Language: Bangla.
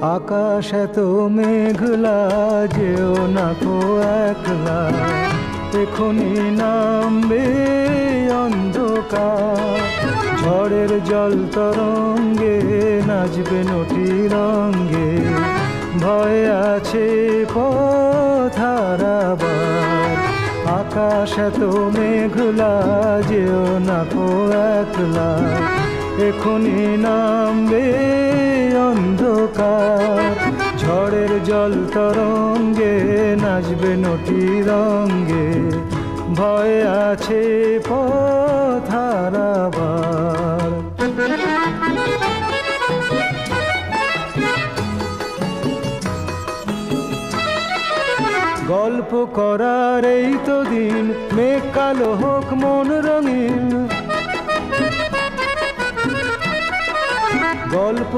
আকাশ এত মেঘলা, যেও না কো একলা। এখনি নামবে অন্ধকার। ঝড়ের জল তরঙ্গে নাচবে নটি রঙ্গে। ভয় আছে পথারাবার আকাশ এত মেঘলা, যেও না কো একলা। এখনি নামবে ঝড়ের জল তরঙ্গে নাচবে নটি রঙ্গে। ভয় আছে পথারাবার গল্প করার এই তো দিন, মেঘ কালো হোক, মন রঙিন। গল্প